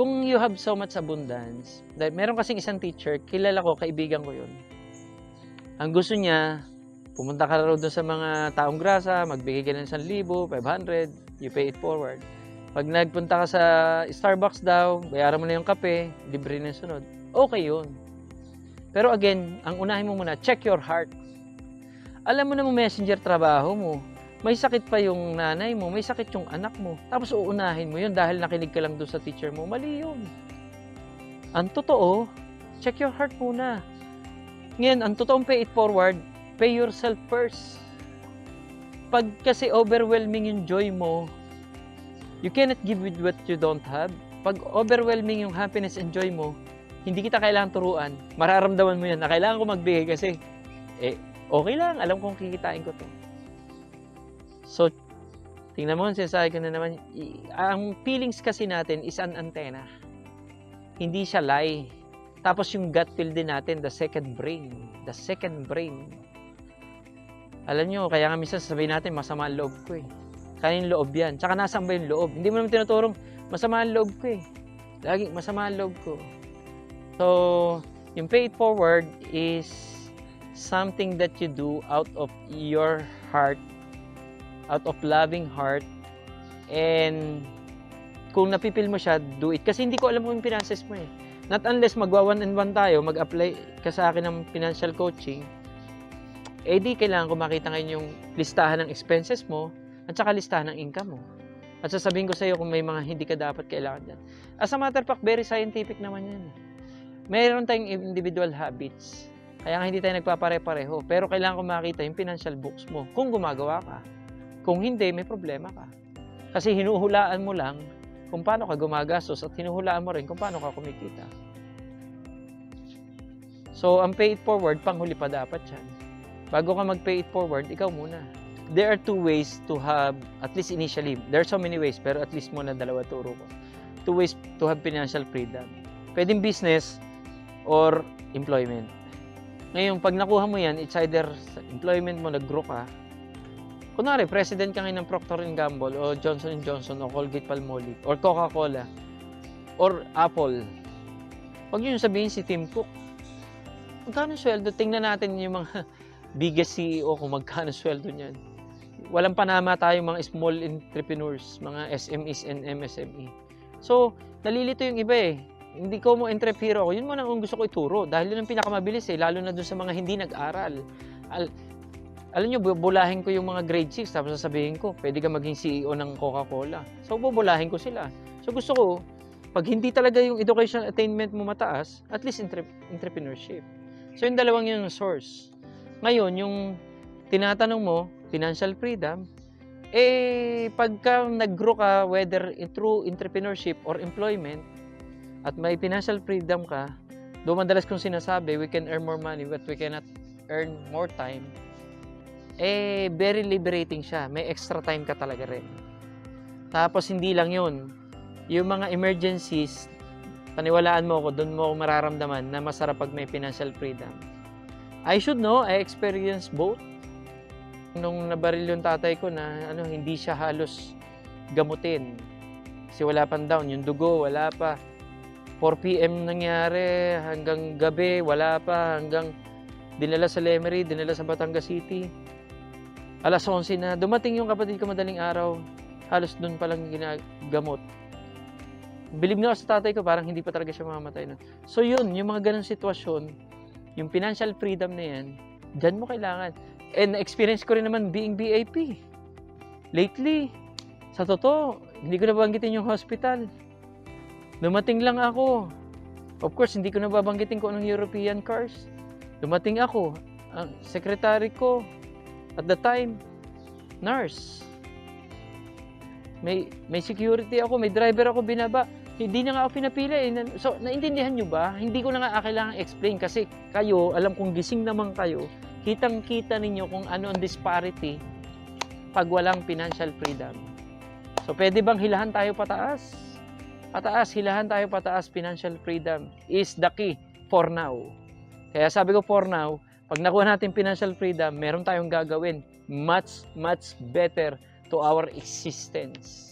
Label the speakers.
Speaker 1: kung you have so much abundance, dahil meron kasing isang teacher, kilala ko, kaibigan ko yun. Ang gusto niya, pumunta ka raw doon sa mga taong grasa, magbigay ka ng 1,000, 500, you pay it forward. Pag nagpunta ka sa Starbucks daw, bayaran mo na yung kape, libre na yung sunod. Okay yun. Pero again, ang unahin mo muna, check your heart. Alam mo na mo messenger trabaho mo. May sakit pa yung nanay mo, may sakit yung anak mo. Tapos uunahin mo yun dahil nakinig ka lang doon sa teacher mo. Mali yun. Ang totoo, check your heart muna. Ngayon, ang totoong pay it forward, pay yourself first. Pag kasi overwhelming yung joy mo, you cannot give with what you don't have. Pag overwhelming yung happiness and joy mo, hindi kita kailangan turuan. Mararamdaman mo yan na kailangan ko magbigay kasi, eh, okay lang, alam kong kikitain ko to. So, tingnan mo, sinasabi ko na naman, ang feelings kasi natin is an antenna. Hindi siya lie. Tapos yung gut feel din natin, the second brain. The second brain. Alam nyo, kaya nga minsan sabihin natin, masama ang loob ko eh. Kanin loob yan. Tsaka nasaan ba yung loob? Hindi mo naman tinuturong, masama ang loob ko eh. Lagi, masama ang loob ko. So, yung pay it forward is something that you do out of your heart, out of loving heart, and kung napipil mo siya, do it. Kasi hindi ko alam kung yung finances mo eh. Not unless magwa one and one tayo, mag-apply ka sa akin ng financial coaching, eh di kailangan ko makita ngayon yung listahan ng expenses mo at saka listahan ng income mo. At sasabihin ko sa iyo kung may mga hindi ka dapat kailangan dyan. As a matter of fact, very scientific naman yan. eh. Meron tayong individual habits. Kaya nga hindi tayo nagpapare-pareho. Pero kailangan ko makita yung financial books mo kung gumagawa ka. Kung hindi, may problema ka. Kasi hinuhulaan mo lang kung paano ka gumagastos at hinuhulaan mo rin kung paano ka kumikita. So, ang pay it forward, panghuli pa dapat yan. Bago ka mag-pay it forward, ikaw muna. There are two ways to have, at least initially, there are so many ways, pero at least muna dalawa turo ko. Two ways to have financial freedom. Pwedeng business or employment. Ngayon, pag nakuha mo yan, it's either sa employment mo, nag-grow ka. Kunwari, president ka ngayon ng Procter Gamble o Johnson Johnson o Colgate Palmolive or Coca-Cola or Apple. Huwag nyo sabihin si Tim Cook. Magkano sweldo? Tingnan natin yung mga biggest CEO kung magkano sweldo niyan. Walang panama tayong mga small entrepreneurs, mga SMEs and MSME. So, nalilito yung iba eh. Hindi ko mo entrepreneur ako. Yun mo ang gusto ko ituro. Dahil yun ang pinakamabilis eh. Lalo na dun sa mga hindi nag-aral. Al- alam nyo, bubulahin ko yung mga grade 6 tapos sasabihin ko, pwede ka maging CEO ng Coca-Cola. So, bubulahin ko sila. So, gusto ko, pag hindi talaga yung education attainment mo mataas, at least entre- entrepreneurship. So, yung dalawang yun yung source. Ngayon, yung tinatanong mo, financial freedom, eh, pagka nag-grow ka, whether through entrepreneurship or employment, at may financial freedom ka, doon madalas kong sinasabi, we can earn more money but we cannot earn more time. Eh, very liberating siya. May extra time ka talaga rin. Tapos, hindi lang yun. Yung mga emergencies, paniwalaan mo ako, doon mo ako mararamdaman na masarap pag may financial freedom. I should know, I experienced both. Nung nabaril yung tatay ko na ano, hindi siya halos gamutin. Kasi wala pang down. Yung dugo, wala pa. 4 p.m. nangyari, hanggang gabi, wala pa, hanggang dinala sa Lemery, dinala sa Batangas City. Alas 11 na, dumating yung kapatid ko madaling araw, halos doon pa lang ginagamot. Bilib nga sa tatay ko, parang hindi pa talaga siya mamamatay. No? So yun, yung mga ganong sitwasyon, yung financial freedom na yan, dyan mo kailangan. And experience ko rin naman being BIP. Lately, sa totoo, hindi ko nabanggitin yung hospital. Dumating lang ako. Of course, hindi ko nababanggitin kung anong European cars. Dumating ako. Ang secretary ko, at the time, nurse. May, may security ako, may driver ako binaba. Hindi na nga ako pinapili. eh. So, naintindihan nyo ba? Hindi ko na nga kailangan explain kasi kayo, alam kong gising naman kayo, kitang-kita ninyo kung ano ang disparity pag walang financial freedom. So, pwede bang hilahan tayo pataas? Pataas, hilahan tayo pataas, financial freedom is the key for now. Kaya sabi ko for now, pag nakuha natin financial freedom, meron tayong gagawin much, much better to our existence.